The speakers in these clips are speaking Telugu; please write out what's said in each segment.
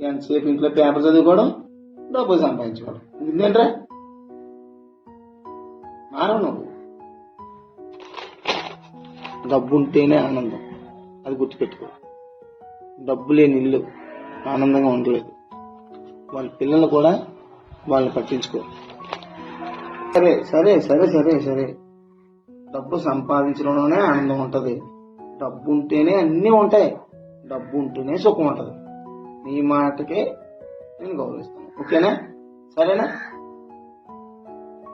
ఎంతసేపు ఇంట్లో పేపర్ చదువుకోవడం? డబ్బులు సంపాదించుకోవడం. ఇదేంట్రా మానవు నువ్వు. డబ్బు ఉంటేనే ఆనందం. అది గుర్తుపెట్టుకో. డబ్బు లేని ఇల్లు ఆనందంగా ఉండలేదు. వాళ్ళ పిల్లలు కూడా వాళ్ళని పట్టించుకో. సరే సరే సరే సరే సరే. డబ్బు సంపాదించడంలోనే ఆనందం ఉంటుంది. డబ్బు ఉంటేనే అన్నీ ఉంటాయి. డబ్బు ఉంటేనే సుఖం ఉంటుంది. నీ మాటకే నేను గౌరవిస్తాను. ఓకేనా? సరేనా?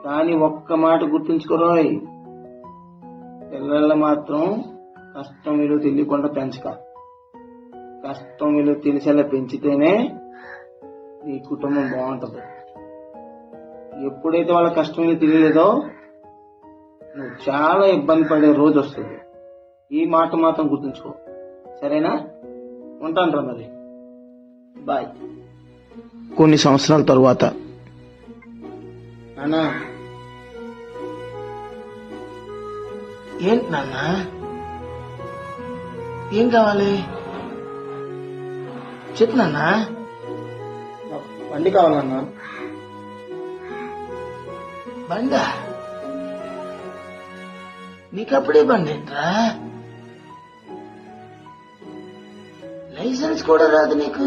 కానీ ఒక్క మాట గుర్తుంచుకోరోయ్ పిల్లలు మాత్రం కష్టం విలువ తెలియకుండా పెంచక. కష్టం విలువ తెలిసేలా పెంచితేనే నీ కుటుంబం బాగుంటుంది. ఎప్పుడైతే వాళ్ళ కష్టం విలువ తెలియలేదో నువ్వు చాలా ఇబ్బంది పడే రోజు వస్తుంది. ఈ మాట మాత్రం గుర్తుంచుకో. సరేనా? ఉంటాను రా మరి. బాయ్ కొన్ని సంవత్సరాల తరువాత. నానా ఏంటి నాన్న? ఏం కావాలి? చెప్పు నాన్న. బండి కావాలన్నా బండా? నీకప్పుడే బండి ఏంట్రా? లైసెన్స్ కూడా రాదు నీకు.